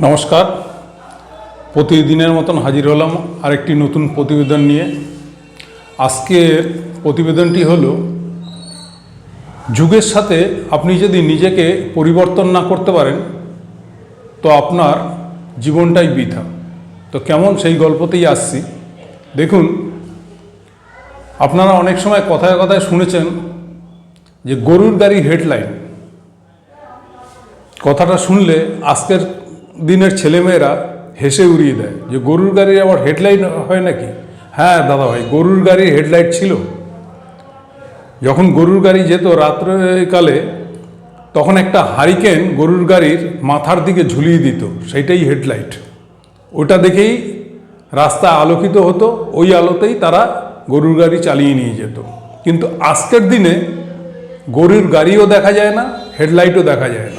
নমস্কার। প্রতিদিনের মতন হাজির হলাম আরেকটি নতুন প্রতিবেদন নিয়ে। আজকের প্রতিবেদনটি হলো, যুগের সাথে আপনি যদি নিজেকে পরিবর্তন না করতে পারেন, তো আপনার জীবনটাই বৃথা। তো কেমন সেই গল্পতেই আসছি। দেখুন, আপনারা অনেক সময় কথায় কথায় শুনেছেন যে গরুর গাড়ির হেডলাইন। কথাটা শুনলে আজকের দিনের ছেলেমেয়েরা হেসে উড়িয়ে দেয় যে, গরুর গাড়ির আবার হেডলাইট হয় নাকি? হ্যাঁ দাদা ভাই, গরুর গাড়ির হেডলাইট ছিল। যখন গরুর গাড়ি যেত রাত্রেকালে, তখন একটা হারিকেন গরুর গাড়ির মাথার দিকে ঝুলিয়ে দিত সেটাই হেডলাইট। ওটা দেখেই রাস্তা আলোকিত হতো, ওই আলোতেই তারা গরুর গাড়ি চালিয়ে নিয়ে যেত। কিন্তু আজকের দিনে গরুর গাড়িও দেখা যায় না, হেডলাইটও দেখা যায় না।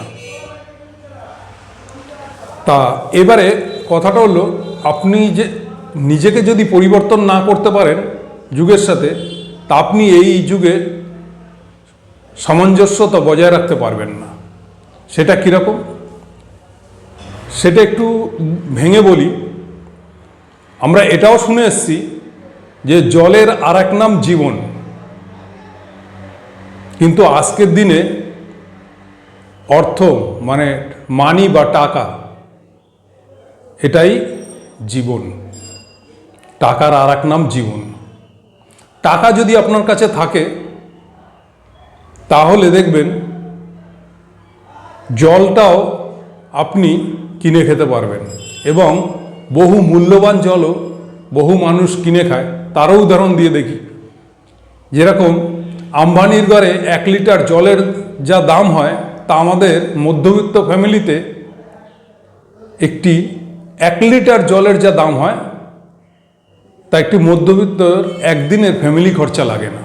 তা এবারে কথাটা হলো, আপনি যে নিজেকে যদি পরিবর্তন না করতে পারেন যুগের সাথে, তা আপনি এই যুগে সামঞ্জস্যতা বজায় রাখতে পারবেন না। সেটা কীরকম? সেটা একটু ভেঙে বলি। আমরা এটাও শুনে এসছি যে জলের আর এক নাম জীবন। কিন্তু আজকের দিনে অর্থ মানে মানি বা টাকা এটাই জীবন। টাকার আর এক নাম জীবন। টাকা যদি আপনার কাছে থাকে, তাহলে দেখবেন জলটাও আপনি কিনে খেতে পারবেন এবং বহু মূল্যবান জলও বহু মানুষ কিনে খায়। তারও উদাহরণ দিয়ে দেখি। যেরকম আম্বানির ঘরে এক লিটার জলের যা দাম হয়, তা আমাদের মধ্যবিত্ত ফ্যামিলিতে একটি এক লিটার জলের যা দাম হয়, তা একটি মধ্যবিত্তর একদিনের ফ্যামিলি খরচা লাগে না।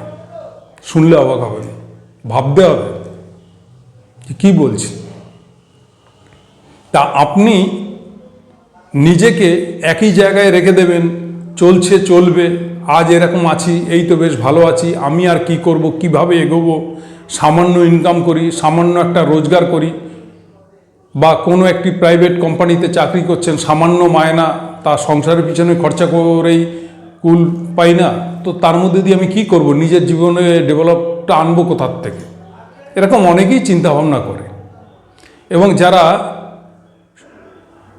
শুনলে অবাক হবেন, ভাবতে হবে কি বলছি। তা আপনি নিজেকে একই জায়গায় রেখে দেবেন, চলছে, চলবে, আজ এরকম আছি, এই তো বেশ ভালো আছি, আমি আর কি করব, কীভাবে এগোবো, সামান্য ইনকাম করি, সামান্য একটা রোজগার করি বা কোনো একটি প্রাইভেট কোম্পানিতে চাকরি করছেন, সামান্য মায়না, তা সংসারের পিছনে খরচা করেই কুল পাই না, তো তার মধ্যে দিয়ে আমি কি করব? নিজের জীবনে ডেভেলপটা আনব কোথার থেকে? এরকম অনেকেই চিন্তা ভাবনা করে। এবং যারা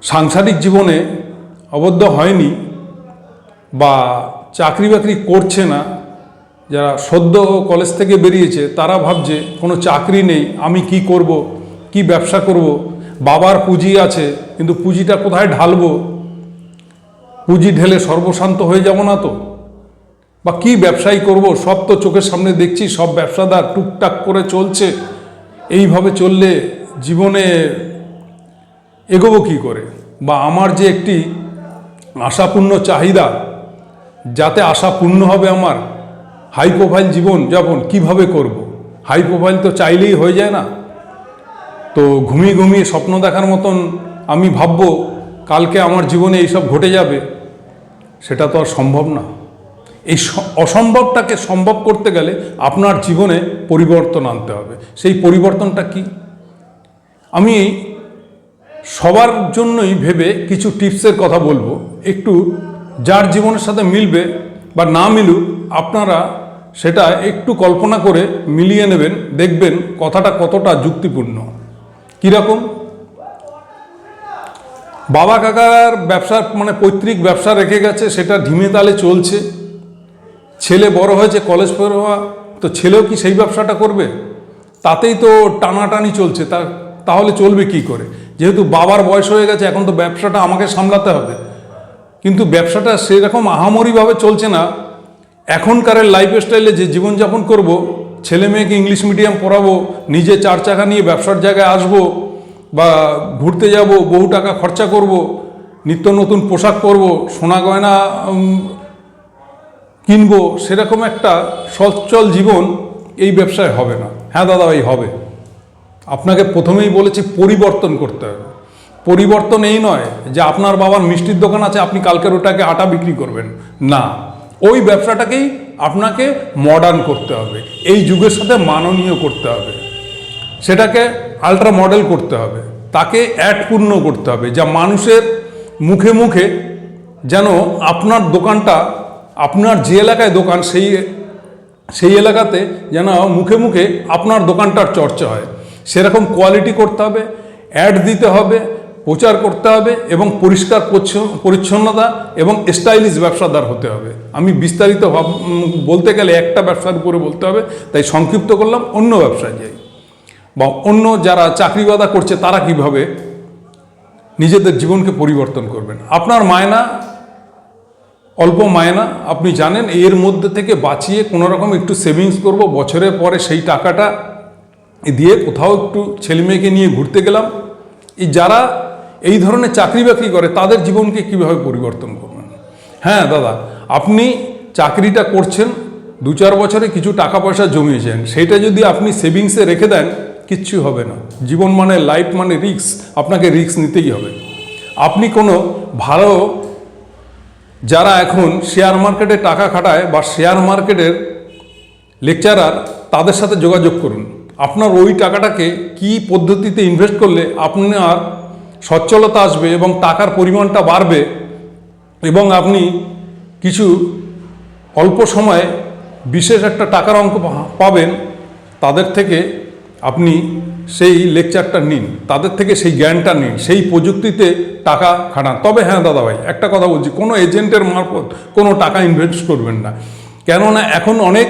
সাংসারিক জীবনে আবদ্ধ হয়নি বা চাকরি বাকরি করছে না, যারা সদ্য কলেজ থেকে বেরিয়েছে, তারা ভাবছে কোনো চাকরি নেই, আমি কি করব? কি ব্যবসা করব? বাবার পুঁজি আছে, কিন্তু পুঁজিটা কোথায় ঢালবো? পুঁজি ঢেলে সর্বশান্ত হয়ে যাব না তো? বা কি ব্যবসায়ী করব? সব তো চোখের সামনে দেখছি, সব ব্যবসাদার টুকটাক করে চলছে। এইভাবে চললে জীবনে এগোবো কী করে? বা আমার যে একটি আশাপূর্ণ চাহিদা, যাতে আশা পূর্ণ হবে আমার, হাই প্রোফাইল জীবন যাপন কীভাবে করব। হাই প্রোফাইল তো চাইলেই হয়ে যায় না? তো ঘুমিয়ে ঘুমিয়ে স্বপ্ন দেখার মতন আমি ভাববো কালকে আমার জীবনে এইসব ঘটে যাবে, সেটা তো আর সম্ভব না। এই অসম্ভবটাকে সম্ভব করতে গেলে আপনার জীবনে পরিবর্তন আনতে হবে। সেই পরিবর্তনটা কি? আমি সবার জন্যই ভেবে কিছু টিপসের কথা বলব। একটু যার জীবনের সাথে মিলবে বা না মিলুক, আপনারা সেটা একটু কল্পনা করে মিলিয়ে নেবেন, দেখবেন কথাটা কতটা যুক্তিপূর্ণ। কীরকম বাবা কাকার ব্যবসা মানে পৈতৃক ব্যবসা রেখে গেছে, সেটা ঢিমে তালে চলছে। ছেলে বড় হয়েছে, কলেজ পড়ুয়া তো ছেলেও কি সেই ব্যবসাটা করবে? তাতেই তো টানাটানি চলছে, তা, তাহলে চলবে কি করে? যেহেতু বাবার বয়স হয়ে গেছে, এখন তো ব্যবসাটা আমাকে সামলাতে হবে। কিন্তু ব্যবসাটা সেরকম আহামরিভাবে চলছে না। এখনকারের লাইফস্টাইলে যে জীবনযাপন করব ছেলে মেয়েকে ইংলিশ মিডিয়াম পড়াবো, নিজে চার চাকা নিয়ে ব্যবসার জায়গায় আসব বা ঘুরতে যাব, বহু টাকা খরচা করব, নিত্য নতুন পোশাক পরব, সোনা গয়না কিনবো, সেরকম একটা সচ্ছল জীবন এই ব্যবসায় হবে না। হ্যাঁ দাদা ভাই, হবে। আপনাকে প্রথমেই বলেছি পরিবর্তন করতে হবে। পরিবর্তন এই নয় যে আপনার বাবার মিষ্টির দোকান আছে, আপনি কালকের ওটাকে আটা বিক্রি করবেন। না। ওই ব্যবসাটাকেই আপনাকে মডার্ন করতে হবে। এই যুগের সাথে মাননীয় করতে হবে। সেটাকে আলট্রা মডেল করতে হবে। তাকে অ্যাড পূর্ণ করতে হবে। যা মানুষের মুখে মুখে যেন আপনার দোকানটা, আপনার যে এলাকায় দোকান, সেই সেই এলাকাতে যেন মুখে মুখে আপনার দোকানটার চর্চা হয়। সেরকম কোয়ালিটি করতে হবে। অ্যাড দিতে হবে। প্রচার করতে হবে এবং পরিষ্কার পরিচ্ছ- পরিচ্ছন্নতা এবং স্টাইলিশ ব্যবসাদার হতে হবে। আমি বিস্তারিত বলতে গেলে একটা ব্যবসার উপরে বলতে হবে, তাই সংক্ষিপ্ত করলাম, অন্য ব্যবসায় যাই। বা অন্য যারা চাকরিবাদা করছে, তারা কীভাবে নিজেদের জীবনকে পরিবর্তন করবেন? আপনার মায়না, অল্প মায়না, আপনি জানেন, এর মধ্যে থেকে বাঁচিয়ে কোনো রকম একটু সেভিংস করব, বছরের পরে সেই টাকাটা দিয়ে কোথাও একটু ছেলেমেয়েকে নিয়ে ঘুরতে গেলাম। এই যারা এই ধরনের চাকরি বাকরি করে, তাদের জীবনকে কীভাবে পরিবর্তন করবেন? হ্যাঁ দাদা, আপনি চাকরিটা করছেন, দু চার বছরে কিছু টাকা পয়সা জমিয়েছেন, সেটা যদি আপনি সেভিংসে রেখে দেন, কিচ্ছু হবে না। জীবন মানে লাইফ মানে রিস্ক আপনাকে রিস্ক নিতেই হবে। আপনি কোনো ভালো যারা এখন শেয়ার মার্কেটে টাকা খাটায় বা শেয়ার মার্কেটের লেকচারার তাদের সাথে যোগাযোগ করুন। আপনার ওই টাকাটাকে কি পদ্ধতিতে ইনভেস্ট করলে আপনার সচ্ছলতা আসবে এবং টাকার পরিমাণটা বাড়বে এবং আপনি কিছু অল্প সময়ে বিশেষ একটা টাকার অঙ্ক পাবেন, তাদের থেকে আপনি সেই লেকচারটা নিন, তাদের থেকে সেই জ্ঞানটা নিন, সেই প্রযুক্তিতে টাকা খাটান। তবে হ্যাঁ দাদা ভাই একটা কথা বলছি, কোনো এজেন্টের মারফত কোনো টাকা ইনভেস্ট করবেন না। কেননা এখন অনেক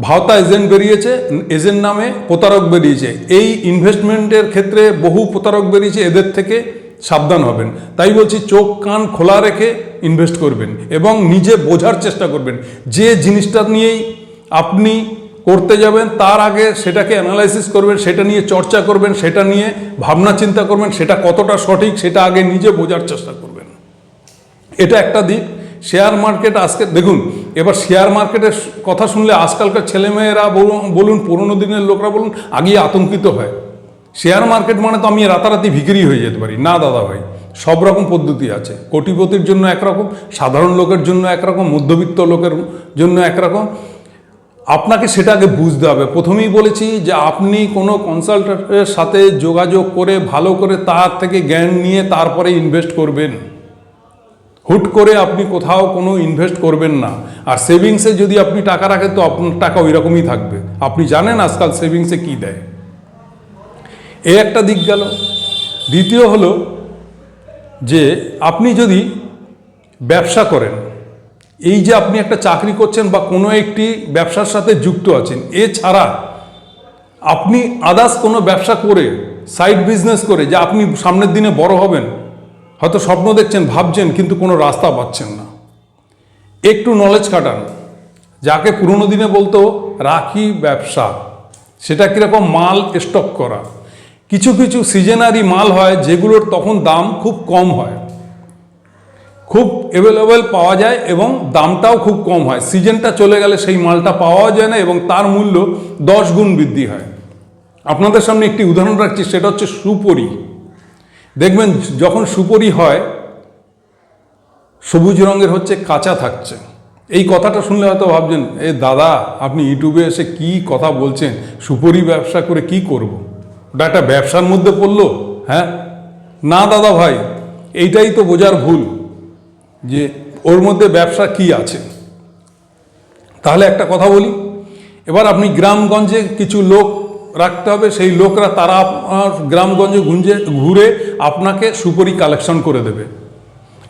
ভাওতা এজেন্ট বেরিয়েছে, এজেন্ট নামে প্রতারক বেরিয়েছে। এই ইনভেস্টমেন্টের ক্ষেত্রে বহু প্রতারক বেরিয়েছে, এদের থেকে সাবধান হবেন। তাই বলছি, চোখ কান খোলা রেখে ইনভেস্ট করবেন এবং নিজে বোঝার চেষ্টা করবেন। যে জিনিসটা নিয়েই আপনি করতে যাবেন, তার আগে সেটাকে অ্যানালাইসিস করবেন, সেটা নিয়ে চর্চা করবেন, সেটা নিয়ে ভাবনা চিন্তা করবেন, সেটা কতটা সঠিক, সেটা আগে নিজে বোঝার চেষ্টা করবেন। এটা একটা দিক। শেয়ার মার্কেট আজকে, দেখুন, এবার শেয়ার মার্কেটের কথা শুনলে আজকালকার ছেলেমেয়েরা বলুন বলুন, পুরোনো দিনের লোকরা বলুন, আগেই আতঙ্কিত হয়। শেয়ার মার্কেট মানে তো আমি রাতারাতি ভিকিরি হয়ে যেতে পারি। না, দাদা ভাই, সব রকম পদ্ধতি আছে। কোটিপতির জন্য একরকম সাধারণ লোকের জন্য একরকম মধ্যবিত্ত লোকের জন্য একরকম আপনাকে সেটা আগে বুঝতে হবে। প্রথমেই বলেছি যে আপনি কোনো কনসালটেন্টের সাথে যোগাযোগ করে, ভালো করে তার থেকে জ্ঞান নিয়ে তারপরে ইনভেস্ট করবেন। হুট করে আপনি কোথাও কোনো ইনভেস্ট করবেন না। আর সেভিংসে যদি আপনি টাকা রাখেন, তো আপনার টাকা ওই রকমই থাকবে। আপনি জানেন আজকাল সেভিংসে কী দেয়। এ একটা দিক গেল। দ্বিতীয় হলো যে, আপনি যদি ব্যবসা করেন, এই যে আপনি একটা চাকরি করছেন বা কোনো একটি ব্যবসার সাথে যুক্ত আছেন, এছাড়া আপনি আদার্স কোনো ব্যবসা করে সাইড বিজনেস করে, যে আপনি সামনের দিনে বড় হবেন হয়তো স্বপ্ন দেখছেন, ভাবছেন, কিন্তু কোনো রাস্তা পাচ্ছেন না। একটু নলেজ কাটান। যাকে পুরোনো দিনে বলতো, রাখি ব্যবসা। সেটা কীরকম মাল স্টক করা। কিছু কিছু সিজনারি মাল হয়, যেগুলোর তখন দাম খুব কম হয়। খুব অ্যাভেলেবেল পাওয়া যায় এবং দামটাও খুব কম হয়। সিজনটা চলে গেলে সেই মালটা পাওয়া যায় না এবং তার মূল্য দশ গুণ বৃদ্ধি হয়। আপনাদের সামনে একটি উদাহরণ রাখছি, সেটা হচ্ছে সুপরি। দেখবেন যখন সুপরি হয়, সবুজ রঙের হচ্ছে কাঁচা থাকছে। এই কথাটা শুনলে হয়তো ভাবছেন, এ দাদা, আপনি ইউটিউবে এসে কি কথা বলছেন? সুপরি ব্যবসা করে কি করব। ওটা একটা ব্যবসার মধ্যে পড়ল হ্যাঁ? না দাদা ভাই, এইটাই তো বোঝার ভুল যে ওর মধ্যে ব্যবসা কি আছে। তাহলে একটা কথা বলি, এবার আপনি গ্রামগঞ্জে কিছু লোক রাখতে হবে, সেই লোকরা তারা আপনার গ্রামগঞ্জে গুঞ্জে ঘুরে আপনাকে সুপরি কালেকশন করে দেবে।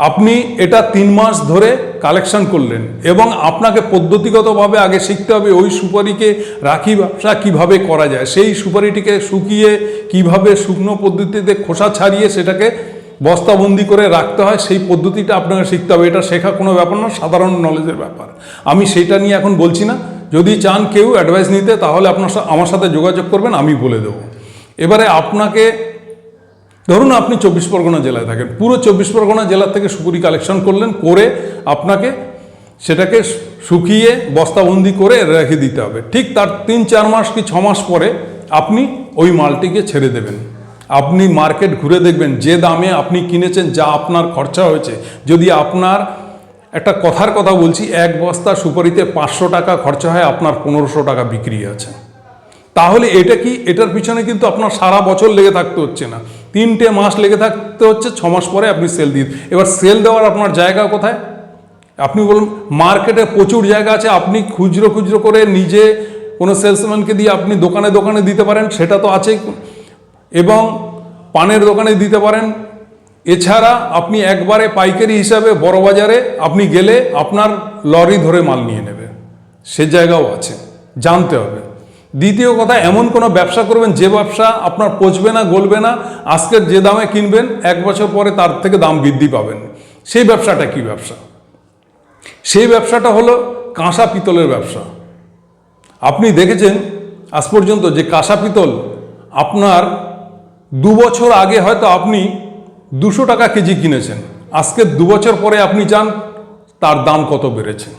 আপনি এটা তিন মাস ধরে কালেকশন করলেন এবং আপনাকে পদ্ধতিগতভাবে আগে শিখতে হবে ওই সুপারিকে রাখি ব্যবসা কীভাবে করা যায়, সেই সুপারিটিকে শুকিয়ে কীভাবে শুকনো পদ্ধতিতে খোসা ছাড়িয়ে সেটাকে বস্তাবন্দি করে রাখতে হয়, সেই পদ্ধতিটা আপনাকে শিখতে হবে। এটা শেখা কোনো ব্যাপার না সাধারণ নলেজের ব্যাপার। আমি সেটা নিয়ে এখন বলছি না। যদি চান কেউ অ্যাডভাইস নিতে, তাহলে আপনার আমার সাথে যোগাযোগ করবেন, আমি বলে দেবো। এবারে আপনাকে, ধরুন আপনি চব্বিশ পরগনা জেলায় থাকেন। পুরো চব্বিশ পরগনা জেলা থেকে সুপুরি কালেকশন করলেন, করে আপনাকে সেটাকে শুকিয়ে বস্তাবন্দি করে রেখে দিতে হবে। ঠিক তার তিন, চার মাস কি ছ মাস পরে আপনি ওই মালটিকে ছেড়ে দেবেন। আপনি মার্কেট ঘুরে দেখবেন, যে দামে আপনি কিনেছেন, যা আপনার খরচা হয়েছে। যদি আপনার একটা কথার কথা বলছি, এক বস্তা সুপারিতে পাঁচশো টাকা খরচা হয়, আপনার পনেরোশো টাকা বিক্রি আছে তাহলে এটা কি, এটার পিছনে কিন্তু আপনার সারা বছর লেগে থাকতে হচ্ছে না। তিনটে মাস লেগে থাকতে হচ্ছে, ছ মাস পরে আপনি সেল দিয়ে এবার সেল দেওয়ার আপনার জায়গা কোথায়? আপনি বলুন, মার্কেটে প্রচুর জায়গা আছে, আপনি খুচরো খুচরো করে নিজে কোনো সেলসম্যানকে দিয়ে আপনি দোকানে দোকানে দিতে পারেন, সেটা তো আছেই। এবং পানের দোকানে দিতে পারেন। এছাড়া আপনি একবারে পাইকারি হিসাবে বড় বাজারে আপনি গেলে আপনার লরি ধরে মাল নিয়ে নেবে। সে জায়গাও আছে, জানতে হবে। দ্বিতীয় কথা, এমন কোনো ব্যবসা করবেন যে ব্যবসা আপনার পচবে না, গলবে না, আজকের যে দামে কিনবেন, এক বছর পরে তার থেকে দাম বৃদ্ধি পাবেন। সেই ব্যবসাটা কি ব্যবসা? সেই ব্যবসাটা হলো কাঁসা পিতলের ব্যবসা। আপনি দেখেছেন, আজ পর্যন্ত যে কাঁসা পিতল আপনার দু বছর আগে হয়তো আপনি দুশো টাকা কেজি কিনেছেন। আজকে দু বছর পরে আপনি যান, তার দাম কত বেড়েছে?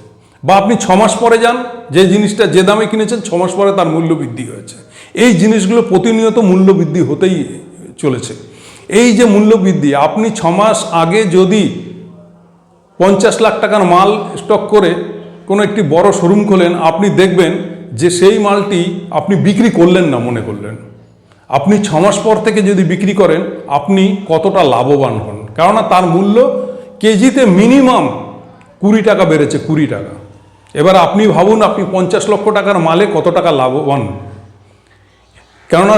বা আপনি ছ মাস পরে যান, যে জিনিসটা, যে দামে কিনেছেন, ছ মাস পরে তার মূল্য বৃদ্ধি হয়েছে। এই জিনিসগুলো প্রতিনিয়ত মূল্য বৃদ্ধি হতেই চলেছে। এই যে মূল্য বৃদ্ধি, আপনি ছ মাস আগে যদি পঞ্চাশ লাখ টাকার মাল স্টক করে কোনো একটি বড় শোরুম খোলেন, আপনি দেখবেন যে সেই মালটি আপনি বিক্রি করলেন না, মনে করলেন। আপনি ছ মাস পর থেকে যদি বিক্রি করেন, আপনি কতটা লাভবান হন? কেননা তার মূল্য কেজিতে মিনিমাম কুড়ি টাকা বেড়েছে, কুড়ি টাকা। এবার আপনি ভাবুন, আপনি পঞ্চাশ লক্ষ টাকার মালে কত টাকা লাভবান? কেননা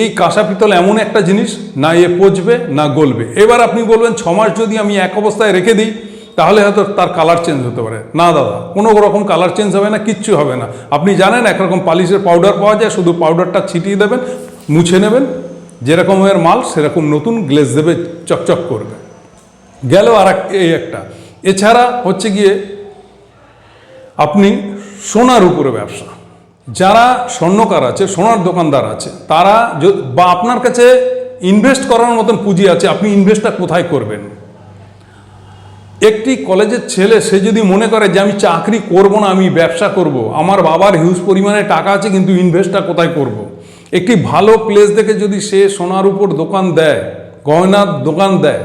এই কাঁসা পিতল এমন একটা জিনিস, না এ পচবে, না গলবে। এবার আপনি বলবেন, ছ মাস যদি আমি এক অবস্থায় রেখে দিই, তাহলে হয়তো তার কালার চেঞ্জ হতে পারে। না দাদা, কোনো রকম কালার চেঞ্জ হবে না, কিচ্ছু হবে না। আপনি জানেন, একরকম পালিশের পাউডার পাওয়া যায়, শুধু পাউডারটা ছিটিয়ে দেবেন মুছে নেবেন যেরকমের মাল, সেরকম নতুন গ্লেজ দেবে, চকচক করবে। গেল আর এই একটা। এছাড়া হচ্ছে গিয়ে, আপনি সোনার উপরে ব্যবসা। যারা স্বর্ণকার আছে, সোনার দোকানদার আছে, তারা বা আপনার কাছে ইনভেস্ট করার মতন পুঁজি আছে, আপনি ইনভেস্টটা কোথায় করবেন? একটি কলেজের ছেলে, সে যদি মনে করে যে আমি চাকরি করব না, আমি ব্যবসা করব, আমার বাবার হিউজ পরিমাণে টাকা আছে, কিন্তু ইনভেস্টটা কোথায় করব। একটি ভালো প্লেস দেখে যদি সে সোনার উপর দোকান দেয়, গয়নার দোকান দেয়,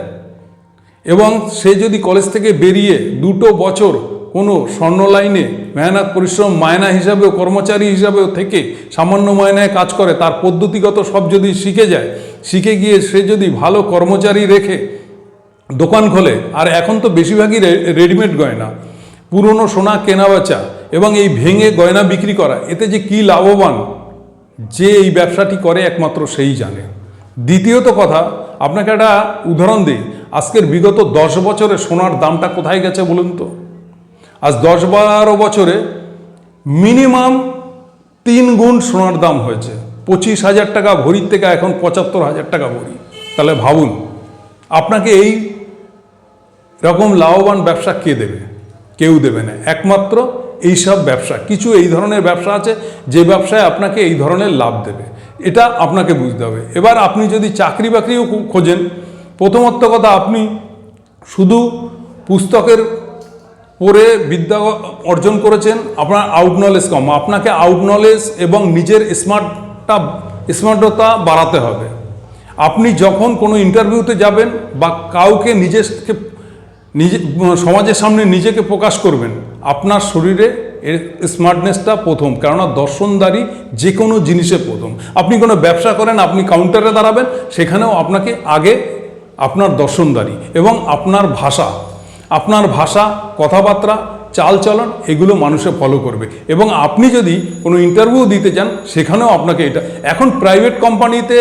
এবং সে যদি কলেজ থেকে বেরিয়ে দুটো বছর কোনো স্বর্ণ লাইনে মেহনত, পরিশ্রম, মায়না হিসাবেও, কর্মচারী হিসাবেও থেকে সামান্য মায়নায় কাজ করে, তার পদ্ধতিগত সব যদি শিখে যায়, শিখে গিয়ে সে যদি ভালো কর্মচারী রেখে দোকান খোলে, আর এখন তো বেশিরভাগই রেডিমেড গয়না, পুরনো সোনা কেনা বেচা এবং এই ভেঙে গয়না বিক্রি করা, এতে যে কি লাভবান? যে এই ব্যবসাটি করে একমাত্র সেই জানে। দ্বিতীয়ত কথা, আপনাকে একটা উদাহরণ দিই। আজকের বিগত দশ বছরে সোনার দামটা কোথায় গেছে বলুন তো? আজ দশ বারো বছরে মিনিমাম তিন গুণ সোনার দাম হয়েছে। পঁচিশ হাজার টাকা ভরির থেকে এখন পঁচাত্তর হাজার টাকা ভরি। তাহলে ভাবুন, আপনাকে এই রকম লাভবান ব্যবসা কে দেবে? কেউ দেবে না। একমাত্র এইসব ব্যবসা, কিছু এই ধরনের ব্যবসা আছে যে ব্যবসায় আপনাকে এই ধরনের লাভ দেবে। এটা আপনাকে বুঝতে হবে। এবার আপনি যদি চাকরি বাকরিও খোঁজেন, প্রথমত কথা আপনি শুধু পুস্তকের পড়ে বিদ্যা অর্জন করেছেন, আপনার আউট নলেজ কম। আপনাকে আউট নলেজ এবং নিজের স্মার্টটা, স্মার্টতা বাড়াতে হবে। আপনি যখন কোনো ইন্টারভিউতে যাবেন বা কাউকে নিজেকে নিজে সমাজের সামনে নিজেকে প্রকাশ করবেন। আপনার শরীরে এর স্মার্টনেসটা প্রথম, কেননা দর্শনদারি যে কোনো জিনিসে প্রথম। আপনি কোনো ব্যবসা করেন, আপনি কাউন্টারে দাঁড়াবেন, সেখানেও আপনাকে আগে আপনার দর্শনদারি এবং আপনার ভাষা আপনার ভাষা, কথাবার্তা, চালচলন এগুলো মানুষে ফলো করবে। এবং আপনি যদি কোনো ইন্টারভিউ দিতে চান, সেখানেও আপনাকে এটা, এখন প্রাইভেট কোম্পানিতে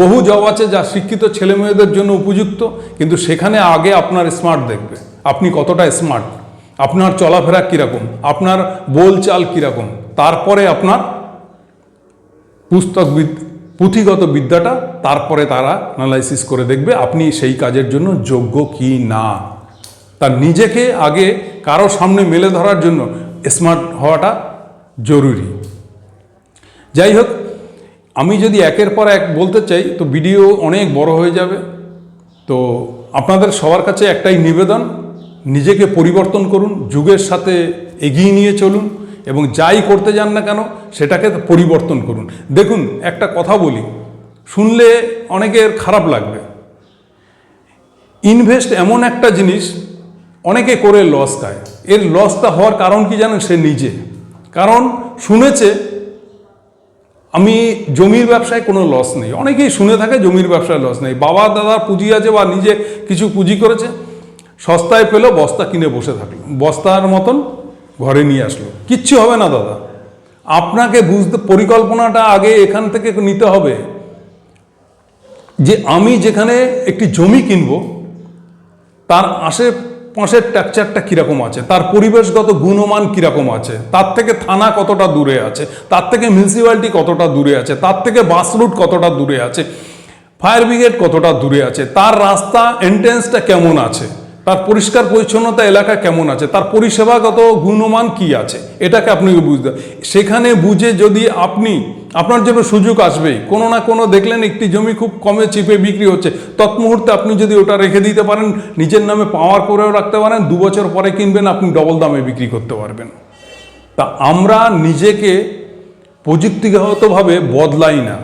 বহু জব আছে যা শিক্ষিত ছেলে মেয়েদের জন্য উপযুক্ত, কিন্তু সেখানে আগে আপনার স্মার্ট দেখবে। আপনি কতটা স্মার্ট আপনার চলাফেরা কীরকম? আপনার বোলচাল কীরকম? তারপরে আপনার পুস্তক পুঁথিগত বিদ্যাটা তারপরে তারা অ্যানালাইসিস করে দেখবে আপনি সেই কাজের জন্য যোগ্য কি না। তার নিজেকে আগে কারও সামনে মেলে ধরার জন্য স্মার্ট হওয়াটা জরুরি। যাই হোক আমি যদি একের পর এক বলতে চাই, তো ভিডিও অনেক বড় হয়ে যাবে। তো আপনাদের সবার কাছে একটাই নিবেদন, নিজেকে পরিবর্তন করুন, যুগের সাথে এগিয়ে নিয়ে চলুন এবং যাই করতে যান না কেন, সেটাকে পরিবর্তন করুন। দেখুন, একটা কথা বলি, শুনলে অনেকের খারাপ লাগবে। ইনভেস্ট এমন একটা জিনিস, অনেকে করে লস খায়। এর লসটা হওয়ার কারণ কি জানেন? সে নিজে। কারণ শুনেছে আমি জমির ব্যবসায় কোনো লস নেই। অনেকেই শুনে থাকে জমির ব্যবসায় লস নেই। বাবা, দাদার পুঁজি আছে বা নিজে কিছু পুঁজি করেছে, সস্তায় পেল, বস্তা কিনে বসে থাকল। বস্তার মতন ঘরে নিয়ে আসলো। কিচ্ছু হবে না, দাদা। আপনাকে বুঝতে, পরিকল্পনাটা আগে এখান থেকে নিতে হবে যে আমি যেখানে একটি জমি কিনবো, তার আশেপাশের ট্যাকচারটা কীরকম আছে? তার পরিবেশগত গুণমান কীরকম আছে? তার থেকে থানা কতটা দূরে আছে? তার থেকে মিউনিসিপ্যালিটি কতটা দূরে আছে? তার থেকে বাস রুট কতটা দূরে আছে? ফায়ার ব্রিগেড কতটা দূরে আছে? তার রাস্তা এন্ট্রেন্সটা কেমন আছে? তার পরিষ্কার পরিচ্ছন্নতা এলাকা কেমন আছে? তার পরিষেবাগত গুণমান কি আছে? এটাকে আপনি বুঝতে। সেখানে বুঝে যদি আপনি আপনার জন্য সুযোগ আসবেই কোনো না কোনো দেখলেন একটি জমি খুব কমে চিপে বিক্রি হচ্ছে। তৎমুহূর্তে আপনি যদি ওটা রেখে দিতে পারেন, নিজের নামে পাওয়ার করেও রাখতে পারেন, দু বছর পরে কিনবেন, আপনি ডবল দামে বিক্রি করতে পারবেন। তা আমরা নিজেকে প্রযুক্তিগতভাবে বদলাই না।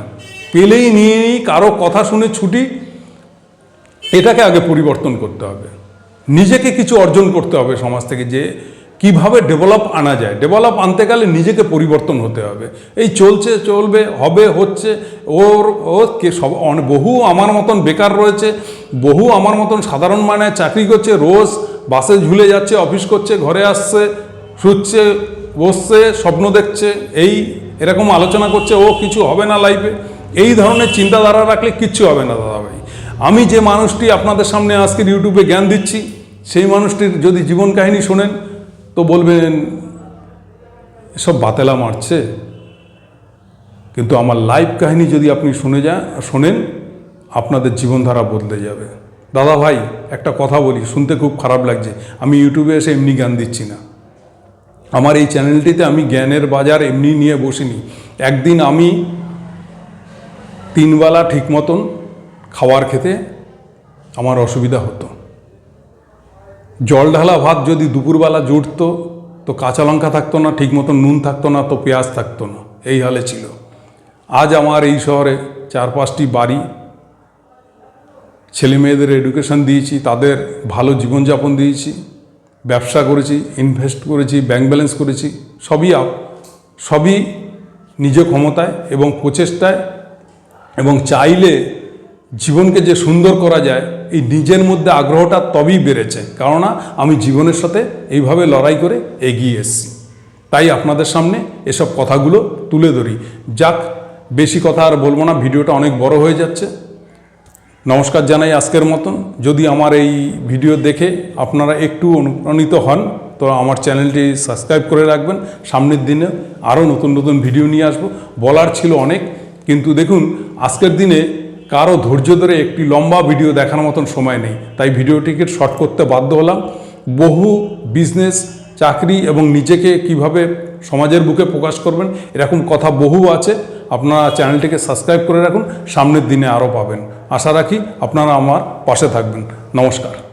পেলেই নিয়ে নিই, কারও কথা শুনে ছুটি, এটাকে আগে পরিবর্তন করতে হবে। নিজেকে কিছু অর্জন করতে হবে সমাজ থেকে যে কীভাবে ডেভেলপ আনা যায়? ডেভেলপ আনতে গেলে নিজেকে পরিবর্তন হতে হবে। এই চলছে, চলবে, হবে, হচ্ছে, ওর, ও, কে সব বহু আমার মতন বেকার রয়েছে, বহু আমার মতন সাধারণ মানে চাকরি করছে, রোজ বাসে ঝুলে যাচ্ছে, অফিস করছে, ঘরে আসছে, শুচ্ছে, বসছে, স্বপ্ন দেখছে, এই এরকম আলোচনা করছে, ও কিছু হবে না লাইফে এই ধরনের চিন্তাধারা রাখলে কিচ্ছু হবে না দাদাভাই আমি যে মানুষটি আপনাদের সামনে আজকের ইউটিউবে জ্ঞান দিচ্ছি, সেই মানুষটির যদি জীবন কাহিনী শোনেন তো বলবেন, এসব বাতেলা মারছে। কিন্তু আমার লাইফ কাহিনী যদি আপনি শুনে যান শোনেন, আপনাদের জীবনধারা বদলে যাবে। দাদা ভাই, একটা কথা বলি, শুনতে খুব খারাপ লাগছে। আমি ইউটিউবে এসে এমনি জ্ঞান দিচ্ছি না। আমার এই চ্যানেলটিতে আমি জ্ঞানের বাজার এমনি নিয়ে বসিনি। একদিন আমি তিনবেলা ঠিক মতন খাবার খেতে আমার অসুবিধা হতো। জল ঢালা ভাত যদি দুপুরবেলা জুটতো, তো কাঁচা লঙ্কা থাকতো না, ঠিক মতন নুন থাকতো না, তো পেঁয়াজ থাকতো না। এই হালে ছিল। আজ আমার এই শহরে চার পাঁচটি বাড়ি ছেলে মেয়েদের এডুকেশন দিয়েছি, তাদের ভালো জীবনযাপন দিয়েছি, ব্যবসা করেছি ইনভেস্ট করেছি ব্যাংক ব্যালেন্স করেছি, সবই আপ সবই নিজ ক্ষমতায় এবং প্রচেষ্টায় এবং চাইলে জীবনকে যে সুন্দর করা যায়, এই নিজের মধ্যে আগ্রহটা তবেই বেড়েছে। কেননা, আমি জীবনের সাথে এইভাবে লড়াই করে এগিয়ে এসেছি। তাই আপনাদের সামনে এসব কথাগুলো তুলে ধরি। যাক, বেশি কথা আর বলব না, ভিডিওটা অনেক বড় হয়ে যাচ্ছে। নমস্কার জানাই আজকের মতন। যদি আমার এই ভিডিও দেখে আপনারা একটু অনুপ্রাণিত হন, তো আমার চ্যানেলটি সাবস্ক্রাইব করে রাখবেন। সামনের দিনে আরও নতুন নতুন ভিডিও নিয়ে আসব। বলার ছিল অনেক, কিন্তু দেখুন, আজকের দিনে কারও ধৈর্য ধরে একটি লম্বা ভিডিও দেখার মতন সময় নেই। তাই ভিডিওটিকে শর্ট করতে বাধ্য হলাম। বহু বিজনেস, চাকরি এবং নিজেকে কীভাবে সমাজের বুকে প্রকাশ করবেন, এরকম কথা বহু আছে। আপনারা চ্যানেলটিকে সাবস্ক্রাইব করে রাখুন। সামনের দিনে আরও পাবেন। আশা রাখি আপনারা আমার পাশে থাকবেন। নমস্কার।